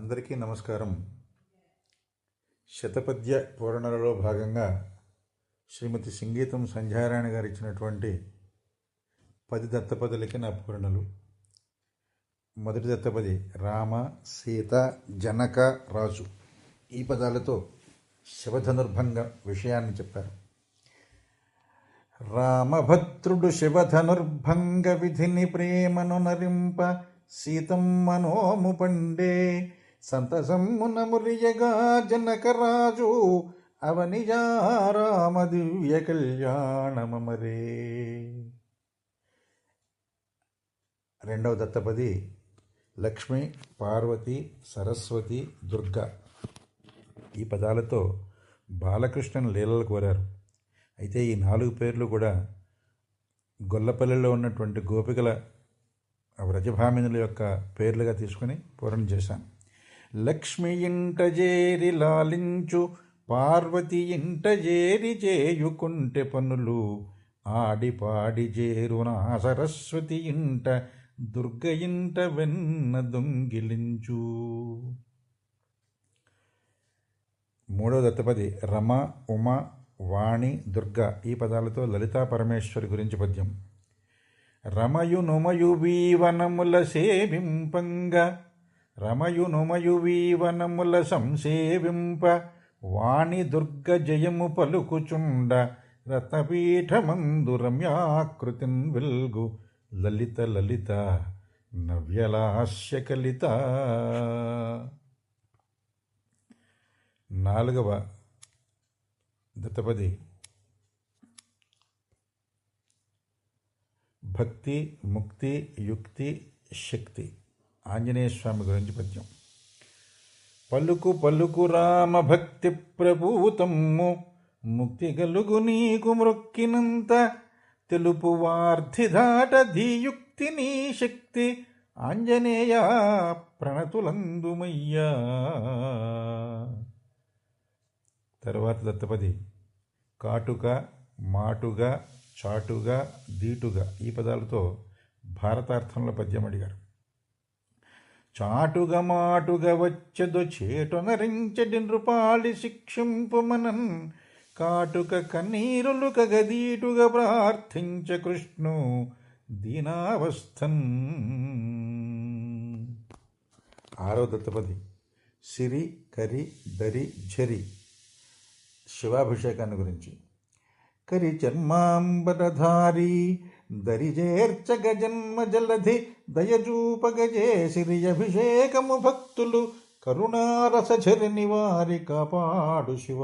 అందరికీ నమస్కారం. శతపద్య పూరణలలో భాగంగా శ్రీమతి సంగీతం సంధ్యారాయణ గారు ఇచ్చినటువంటి పది దత్తపదులకి నా పూరణలు. మొదటి దత్తపది రామ సీత జనక రాజు ఈ పదాలతో శివధనుర్భంగ విషయాన్ని చెప్పారు. రామభద్రుడు శివధనుర్భంగ విధిని ప్రేమను నరింప సీతమ్మనోము పండే సంతసమ్మున మురియగా జనకరాజు అవనిజారామ దివ్య కళ్యాణమరే రెండవ దత్తపది లక్ష్మి పార్వతి సరస్వతి దుర్గ. ఈ పదాలతో బాలకృష్ణను లీలలు కోరారు. అయితే ఈ నాలుగు పేర్లు కూడా గొల్లపల్లిలో ఉన్నటువంటి గోపికల వ్రజభామినుల యొక్క పేర్లుగా తీసుకుని పూరణ చేశాను. లక్ష్మి ఇంట చేరి లాలించు పార్వతి ఇంట చేరి చేయుకుంటే పనులు. ఆడి పాడి చేరునా సరస్వతి ఇంట దుర్గ ఇంట వెన్న దొంగిలించు. మూడో దత్తపది రమ ఉమ వాణి దుర్గ ఈ పదాలతో లలితా పరమేశ్వరి గురించి పద్యం. రమయు నుమయు వీవనముల సేవింపంగా రమయునుమయు వీవనముల సంసేవింప వాణి దుర్గ జయము పలుకుచుండ రత్నపీఠమందు రమ్యాకృతిన్ విల్గు. లలిత లలిత నవ్యలాస్య కలిత. నాలుగవ దత్తపది. భక్తి ముక్తి యుక్తి శక్తి. ఆంజనేయ స్వామి గురించి పద్యం. పలుకు పలుకు రామ భక్తి ప్రభూతమ్ము ముక్తి గలుగు నీకు మృక్కినంత తెలుపు వార్ధి దాట ధీయుక్తి నీ శక్తి ఆంజనేయ ప్రణతులందుమయ్యా. తర్వాత దత్తపది కాటుక మాటుగా చాటుగా దీటుగా ఈ పదాలతో భారతార్థంలో పద్యం అడిగారు. చాటుగా మాటుగా వచ్చెదో చేటొనరించడి నృపాలి శిక్షింపుమనన్. కాటుక కన్నీరులు కగదీటుగా ప్రార్థించ కృష్ణు దీనావస్థన్. ఆరో దత్తపది. సిరి కరి దరి ఝరి. శివాభిషేకాన్ని గురించి. కరి చర్మాంబరధారి దరిజేర్చ గజన్మ జలధి దయచూపగజే సిరి అభిషేకము భక్తులు కరుణారసఝరి వారి కాపాడు శివ.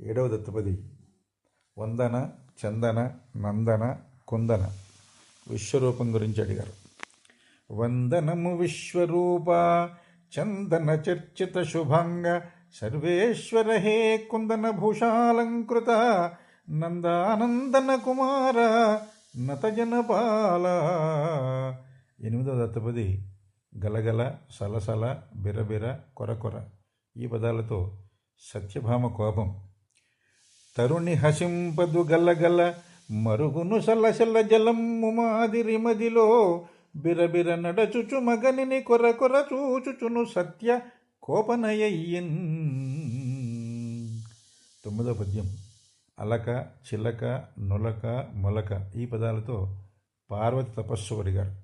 ఏడవ దత్తపది. వందన చందన నందన కుందన. విశ్వరూపం గురించి అడిగారు. వందనము విశ్వరూప చందన చర్చిత శుభంగ సర్వేశ్వర హే కుందన భూషాలంకృత నందానందన కుమార నతజనపాల. ఎనిమిదో దత్తపది గలగల సలసల బిరబిర కొరకొర. ఈ పదాలతో సత్యభామ కోపం. తరుణి హసింపదు గలగల మరుగును సలసల జలమ్ము మాదిరి మదిలో. బిరబిర నడచుచు మగనిని కొర కొర చూచుచును సత్య కోపనయ్యన్ తొమ్మిదో పద్యం. అలక చిలక నులక మొలక ఈ పదాలతో పార్వతి తపస్సు అడిగారు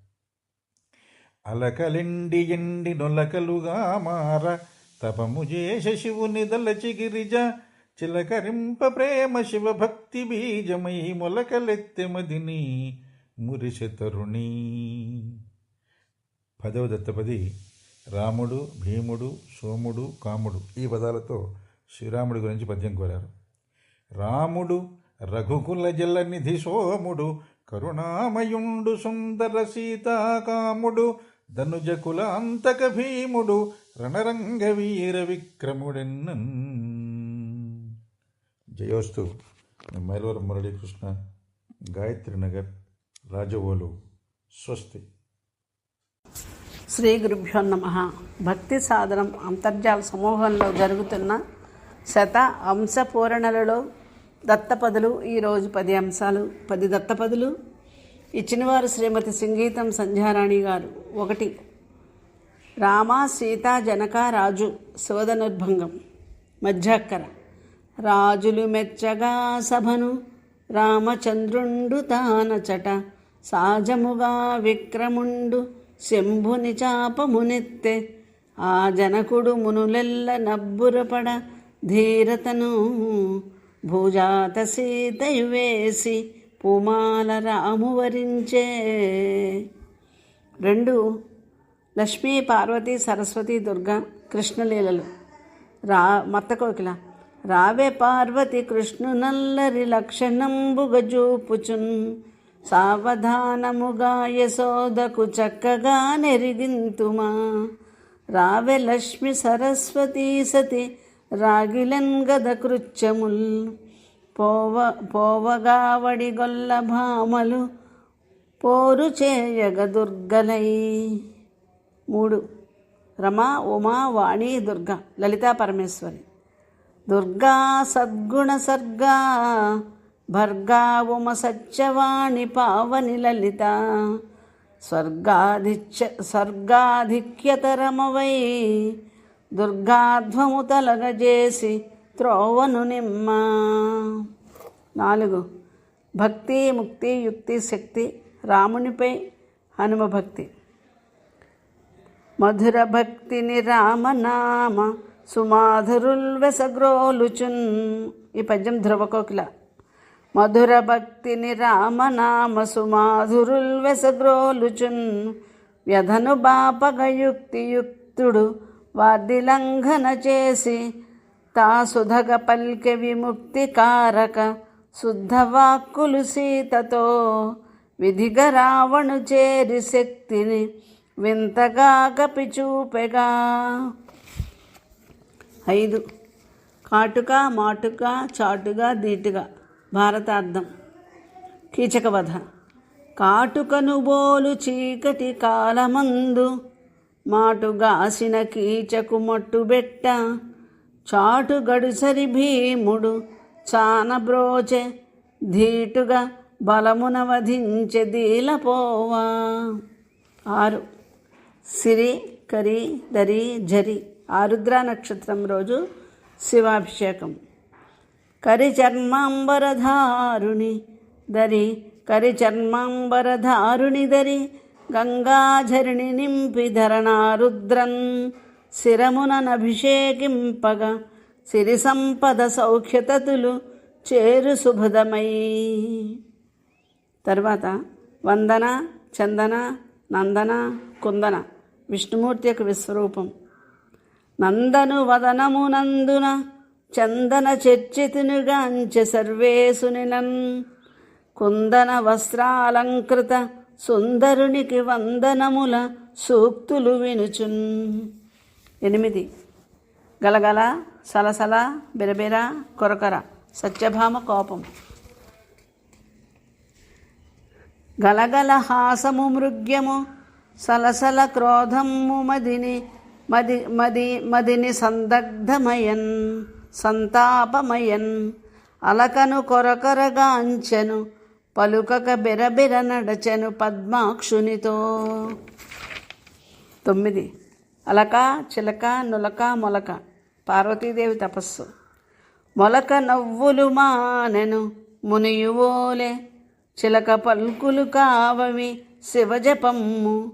అలకలిండి ఎండి నొలకలుగా మార తపము చేస శివుని దలచి గిరిజ చిలకరింప ప్రేమ శివ భక్తి బీజమై మొలకలెత్తెమదిని మురిసె తరుణి. పదవ దత్తపది రాముడు భీముడు సోముడు కాముడు ఈ పదాలతో శ్రీరాముడి గురించి పద్యం కోరారు. రాముడు రఘుకుల జలనిధి సోముడు కరుణామయుండు సుందర సీతాకాముడు ధనుజకుల అంతక భీముడు రణరంగ వీర విక్రముడెన్న జయోస్తు మైలవరం మురళీకృష్ణ గాయత్రి నగర్ రాజవోలు స్వస్తి. శ్రీ గురుభ్యో నమ. భక్తి సాధనం అంతర్జాల సమూహంలో జరుగుతున్న శత అంశపూరణలలో దత్తపదులు ఈరోజు పది అంశాలు పది దత్తపదులు. ఇచ్చినవారు శ్రీమతి సంగీతం సంధ్యారాణి గారు. ఒకటి రామ సీత జనక రాజు శివధనుర్భంగం మధ్యాక్కర. రాజులు మెచ్చగా సభను రామచంద్రుండు తానచట సాజముగా విక్రముండు శంభుని చాపమునెత్తె. ఆ జనకుడు మునులెల్ల నబ్బురపడ ధీరతను భూజాత సీతయువేసి పుమాల రాము వరించే రెండు లక్ష్మీ పార్వతి సరస్వతి దుర్గా కృష్ణలీలలు. రా మత్త కోకిల. రావే పార్వతి కృష్ణు నల్లరి లక్షణంబుగజూపుచున్ సావధానముగా యశోదకు చక్కగా నెరిగింతుమా. రావె లక్ష్మి సరస్వతి సతి రాగిలన్ గద కృత్యముల్ పోవ పోవగావడి వడిగొల్ల భామలు పోరు చేయగ దుర్గలై. మూడు. రమ ఉమా వాణి దుర్గా. లలితా పరమేశ్వరి. దుర్గా సద్గుణ సర్గా భర్గా ఉమ సత్యవాణి పావని లలిత. స్వర్గాధిత్య స్వర్గాధిక్యతరమవై దుర్గాధ్వము తలగజేసి త్రోవను నిమ్మ. నాలుగు. భక్తి ముక్తి యుక్తి శక్తి రామునిపై హనుమ భక్తి. మధుర భక్తిని రామనామ సుమాధురుల్వెసగ్రోలుచున్ ఈ పద్యం ధ్రువకోకిల. మధుర భక్తిని రామనామ సుమాధురుల్వెసగ్రోలుచున్ వ్యధను బాపగ యుక్తియుక్తుడు వాద్యలంఘన చేసి తా సుధగ పల్కె విముక్తి కారక శుద్ధ వాక్కులు సీతతో విధిగ రావణు చేరి శక్తిని వింతగా కపి చూపెగా. ఐదు. కాటుక మాటుక చాటుగా దీటుగా భారతార్థం. కీచకవధ. కాటుకను బోలు చీకటి కాలమందు మాటుగాసిన కీచకు మట్టుబెట్ట చాటు గడుసరి భీముడు చానబ్రోచె ధీటుగా బలమున వధించె దీలపోవా. ఆరు. సిరి కరి దరి జరి. ఆరుద్ర నక్షత్రం రోజు శివాభిషేకం. కరి చర్మాంబరధారుణి దరి కరి చర్మాంబరధారుణి దరి గంగాధరిణి నింపి ధరణారుద్రన్ శిరముననభిషేకింపగ సిరి సంపద సౌఖ్యతతులు చేరు శుభదమై తర్వాత వందన చందన నందన కుందన విష్ణుమూర్తి యొక్క విశ్వరూపం. నందను వదనమునందున చందన చర్చితునిగాంచె సర్వేసునినన్ కుందన వస్త్రాలంకృత సుందరునికి వందనముల సూక్తులు వినుచున్. ఎనిమిది. గలగల సలసల బిరబిర కొరకర సత్యభామ కోపం. గలగల హాసము మృగ్యము సలసల క్రోధము మదిని మది మది మదిని సందగ్ధమయన్ సంతాపమయన్ అలకను కొరకొరగాంచెను పలుకక బెరబెర నడచెను పద్మాక్షునితో. తొమ్మిది. అలక చిలక నులక మొలక. పార్వతీదేవి తపస్సు. మొలక నవ్వులు మానెను మునియువోలే. చిలక పల్కులు కావవి శివజపమ్ము.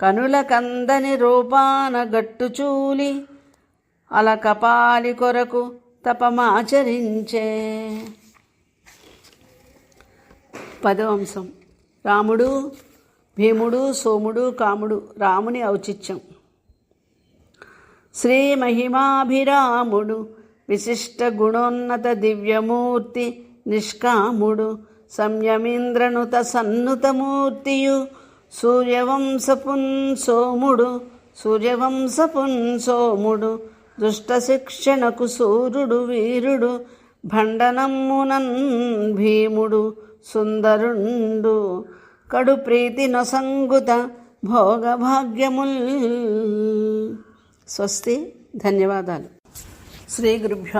కనుల కందని రూపాన గట్టు చూలి. అలకపాలి కొరకు తపమాచరించే. పదవంశం. రాముడు భీముడు సోముడు కాముడు రాముని ఔచిత్యం. శ్రీ మహిమాభిరాముడు విశిష్ట గుణోన్నత దివ్యమూర్తి నిష్కాముడు సంయమీంద్రనుత సన్నుతమూర్తియు సూర్యవంశపున్ సోముడు సూర్యవంశపున్ సోముడు దుష్ట శిక్షణకు సూర్యుడు వీరుడు భండనమ్మునన్ భీముడు సుందరుండు. కడు ప్రీతి నొసంగుత భోగభాగ్యముల్. స్వస్తి. ధన్యవాదాలు. శ్రీ గురుభ్యో